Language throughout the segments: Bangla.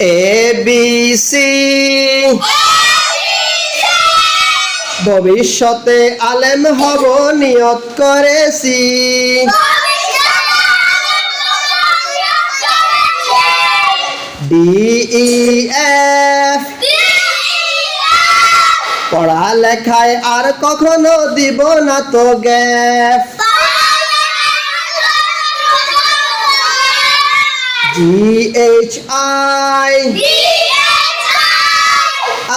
এ বি সি ভবিষ্যতে আলেম হব, নিয়ত করেছি। ডি এফ পড়ালেখায় আর কখনো দিব না তো গ্যাপ। জি এইচ আই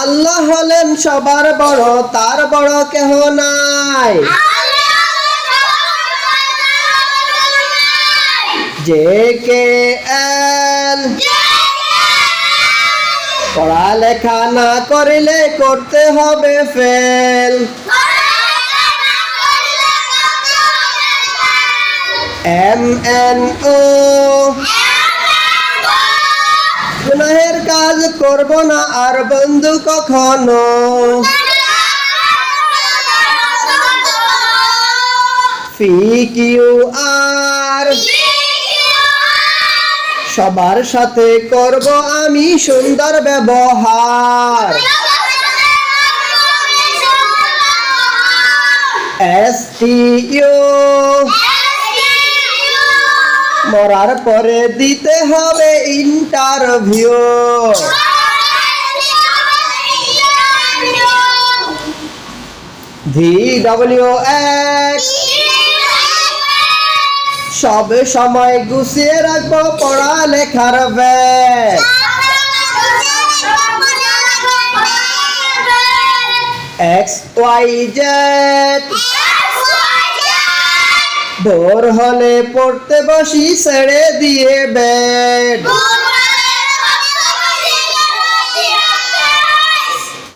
আল্লাহ হলেন সবার বড় তার বড় কেহ নাই। J K L? পড়ালেখা না করিলে করতে হবে ফেল। M N O. গুনাহের কাজ করব না আর বন্ধু কখনো। আর সবার সাথে করব আমি সুন্দর ব্যবহার। এস টি ইউ মরার পরে দিতে হবে ইন্টারভিউ ভি এক্স সব সময় গুছিয়ে রাখব পড়ালেখার ব্যাগ। এক্স ওয়াই জেড ভোর হলে পড়তে বসি ছেড়ে দিয়ে বেড।